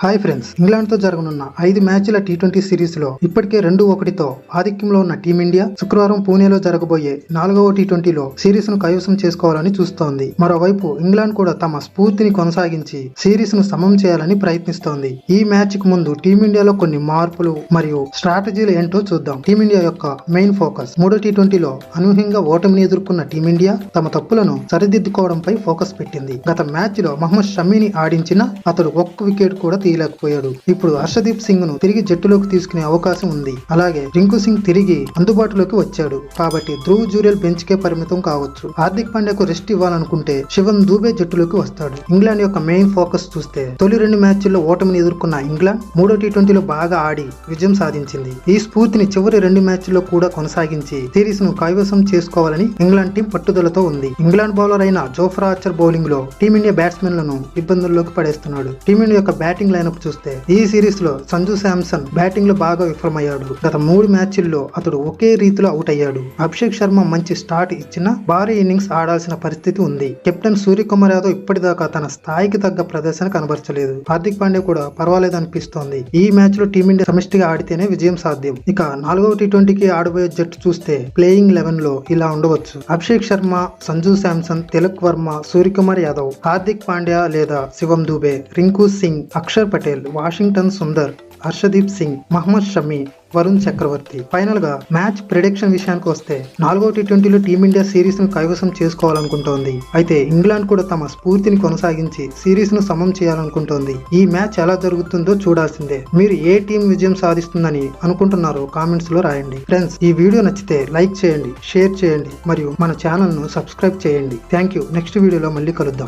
Hi friends ఇంగ్లాండ్తో జరగనున్న ఐదు మ్యాచ్ల టీ ట్వంటీ సిరీస్లో ఇప్పటికే రెండు ఒకటితో ఆధిక్యంలో ఉన్న టీమిండియా శుక్రవారం పూణేలో జరగబోయే నాలుగవ టీ ట్వంటీలో సిరీస్ను కైవసం చేసుకోవాలని చూస్తోంది. మరోవైపు ఇంగ్లాండ్ కూడా తమ స్ఫూర్తిని కొనసాగించి సిరీస్ను సమం చేయాలని ప్రయత్నిస్తోంది. ఈ మ్యాచ్కు ముందు టీమిండియాలో కొన్ని మార్పులు మరియు స్ట్రాటజీలు ఏంటో చూద్దాం. టీమిండియా యొక్క మెయిన్ ఫోకస్ మూడో టీ ట్వంటీలో అనూహ్యంగా ఓటమిని ఎదుర్కొన్న టీమిండియా తమ తప్పులను సరిదిద్దుకోవడంపై ఫోకస్ పెట్టింది. గత మ్యాచ్లో మహ్మద్ మహమ్మద్ షమీని ఆడించిన అతడు ఒక్క వికెట్ కూడా తీయలేకపోయాడు. ఇప్పుడు హర్షదీప్ సింగ్ను తిరిగి జట్టులోకి తీసుకునే అవకాశం ఉంది. అలాగే రింకు సింగ్ తిరిగి అందుబాటులోకి వచ్చాడు. కాబట్టి ధ్రువ్ జూరియల్ బెంచ్ కే పరిమితం కావచ్చు. హార్దిక్ పాండ్యాకు రెస్ట్ ఇవ్వాలనుకుంటే శివన్ దూబే జట్టులోకి వస్తాడు. ఇంగ్లాండ్ యొక్క మెయిన్ ఫోకస్ చూస్తే తొలి రెండు మ్యాచ్ల్లో ఓటమిని ఎదుర్కొన్న ఇంగ్లాండ్ మూడో టీ ట్వంటీలో బాగా ఆడి విజయం సాధించింది. ఈ స్ఫూర్తిని చివరి రెండు మ్యాచ్ల్లో కూడా కొనసాగించి సిరీస్ను కైవసం చేసుకోవాలని ఇంగ్లాండ్ టీం పట్టుదలతో ఉంది. ఇంగ్లాండ్ బౌలర్ అయిన జోఫ్రా ఆర్చర్ బౌలింగ్లో టీమిండియా బ్యాట్స్మెన్లను ఇబ్బందుల్లోకి పడేస్తున్నాడు. టీమిండియా యొక్క బ్యాటింగ్ లైనప్ చూస్తే ఈ సిరీస్లో సంజు శాంసన్ బ్యాటింగ్లో బాగా విఫలమయ్యాడు గత మూడు మ్యాచ్ల్లో అతడు ఒకే రీతిలో అవుట్ అయ్యాడు. అభిషేక్ శర్మ మంచి స్టార్ట్ ఇచ్చిన భారీ ఇన్నింగ్స్ ఆడాల్సిన పరిస్థితి ఉంది. కెప్టెన్ సూర్యకుమార్ యాదవ్ ఇప్పటిదాకా తన స్థాయికి తగ్గ ప్రదర్శన కనబరచలేదు. హార్దిక్ పాండే కూడా పర్వాలేదు అనిపిస్తోంది ఈ మ్యాచ్లో టీమిండియా సమిష్టిగా ఆడితేనే విజయం సాధ్యం. ఇక నాలుగవ టీ ట్వంటీకి ఆడబోయే జట్టు చూస్తే ప్లేయింగ్ లెవెన్లో ఇలా ఉండవచ్చు. అభిషేక్ శర్మ సంజు శాంసన్ తిలక్ వర్మ సూర్యకుమార్ యాదవ్ హార్దిక్ పాండ్యా లేదా శివం దూబే రింకు సింగ్ అక్షర్ పటేల్ వాషింగ్టన్ సుందర్ హర్షదీప్ సింగ్ మహమ్మద్ షమీ వరుణ్ చక్రవర్తి. ఫైనల్గా మ్యాచ్ ప్రిడిక్షన్ విషయానికి వస్తే నాలుగో టీ ట్వంటీలో టీమిండియా సిరీస్ను కైవసం చేసుకోవాలనుకుంటోంది. అయితే ఇంగ్లాండ్ కూడా తమ స్ఫూర్తిని కొనసాగించి సిరీస్ను సమం చేయాలనుకుంటోంది. ఈ మ్యాచ్ ఎలా జరుగుతుందో చూడాల్సిందే. మీరు ఏ టీం విజయం సాధిస్తుందని అనుకుంటున్నారో కామెంట్స్లో రాయండి. ఫ్రెండ్స్ ఈ వీడియో నచ్చితే లైక్ చేయండి షేర్ చేయండి మరియు మన ఛానల్ను సబ్స్క్రైబ్ చేయండి. Thank you. నెక్స్ట్ వీడియోలో మళ్ళీ కలుద్దాం.